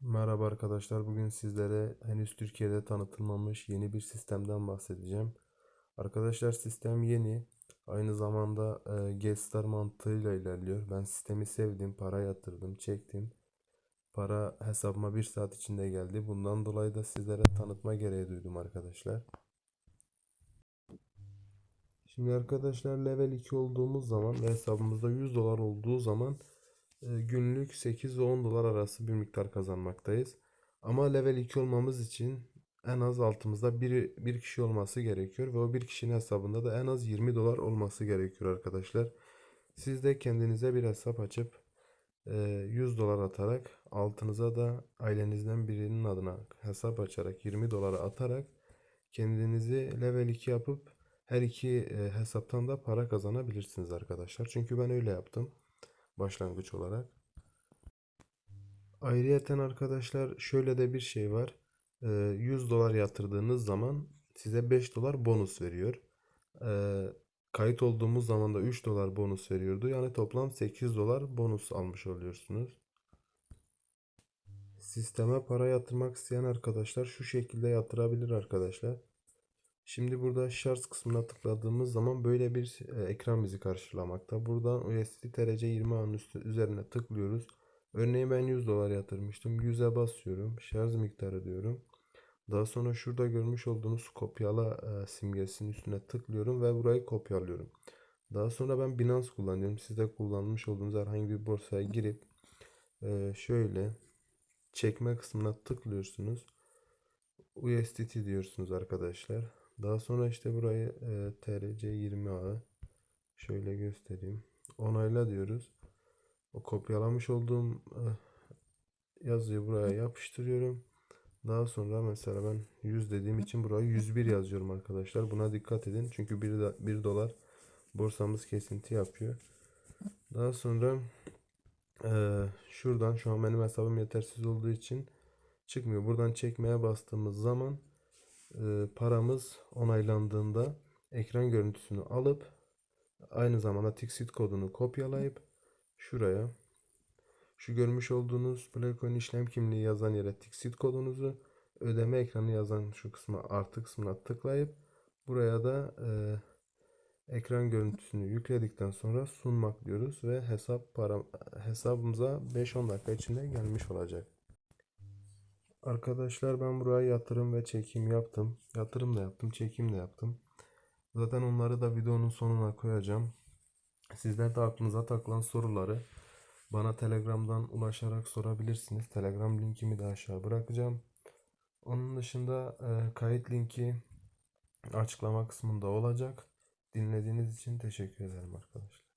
Merhaba arkadaşlar. Bugün sizlere henüz Türkiye'de tanıtılmamış yeni bir sistemden bahsedeceğim. Arkadaşlar sistem yeni. Aynı zamanda e, Getstar mantığıyla ilerliyor. Ben sistemi sevdim. Para yatırdım, çektim. Para hesabıma bir saat içinde geldi. Bundan dolayı da sizlere tanıtma gereği duydum arkadaşlar. Şimdi arkadaşlar level 2 olduğumuz zaman ve hesabımızda 100 dolar olduğu zaman günlük 8 ve 10 dolar arası bir miktar kazanmaktayız. Ama level 2 olmamız için en az altımızda bir, bir kişi olması gerekiyor ve o bir kişinin hesabında da en az 20 dolar olması gerekiyor arkadaşlar. Siz de kendinize bir hesap açıp e, 100 dolar atarak altınıza da ailenizden birinin adına hesap açarak 20 dolara atarak kendinizi level 2 yapıp her iki e, hesaptan da para kazanabilirsiniz arkadaşlar. Çünkü ben öyle yaptım başlangıç olarak. Ayrıyeten arkadaşlar şöyle de bir şey var. Ee, 100 dolar yatırdığınız zaman size 5 dolar bonus veriyor. Ee, kayıt olduğumuz zaman da 3 dolar bonus veriyordu. Yani toplam 8 dolar bonus almış oluyorsunuz. Sisteme para yatırmak isteyen arkadaşlar şu şekilde yatırabilir arkadaşlar. Şimdi burada Shards kısmına tıkladığımız zaman böyle bir e, ekran bizi karşılamakta. Buradan USD TRC 20 an üstü üzerine tıklıyoruz. Örneğin ben 100 dolar yatırmıştım. 100'e basıyorum. Şarj miktarı diyorum. Daha sonra şurada görmüş olduğunuz kopyala e, simgesinin üstüne tıklıyorum ve burayı kopyalıyorum. Daha sonra ben Binance kullanıyorum. Siz de kullanmış olduğunuz herhangi bir borsaya girip e, şöyle çekme kısmına tıklıyorsunuz. USDT diyorsunuz arkadaşlar. Daha sonra işte burayı e, TRC 20 ağı şöyle göstereyim. Onayla diyoruz. O kopyalamış olduğum e, yazıyı buraya yapıştırıyorum. Daha sonra mesela ben 100 dediğim için buraya 101 yazıyorum arkadaşlar. Buna dikkat edin. Çünkü 1, 1 dolar borsamız kesinti yapıyor. Daha sonra e, şuradan şu an benim hesabım yetersiz olduğu için çıkmıyor. Buradan çekmeye bastığımız zaman paramız onaylandığında ekran görüntüsünü alıp aynı zamanda Tixit kodunu kopyalayıp şuraya şu görmüş olduğunuz Blackcoin işlem kimliği yazan yere Tixit kodunuzu ödeme ekranı yazan şu kısma artı kısmına tıklayıp buraya da e, ekran görüntüsünü yükledikten sonra sunmak diyoruz ve hesap para hesabımıza 5-10 dakika içinde gelmiş olacak. Arkadaşlar ben buraya yatırım ve çekim yaptım. Yatırım da yaptım, çekim de yaptım. Zaten onları da videonun sonuna koyacağım. Sizler de aklınıza takılan soruları bana Telegram'dan ulaşarak sorabilirsiniz. Telegram linkimi de aşağı bırakacağım. Onun dışında e, kayıt linki açıklama kısmında olacak. Dinlediğiniz için teşekkür ederim arkadaşlar.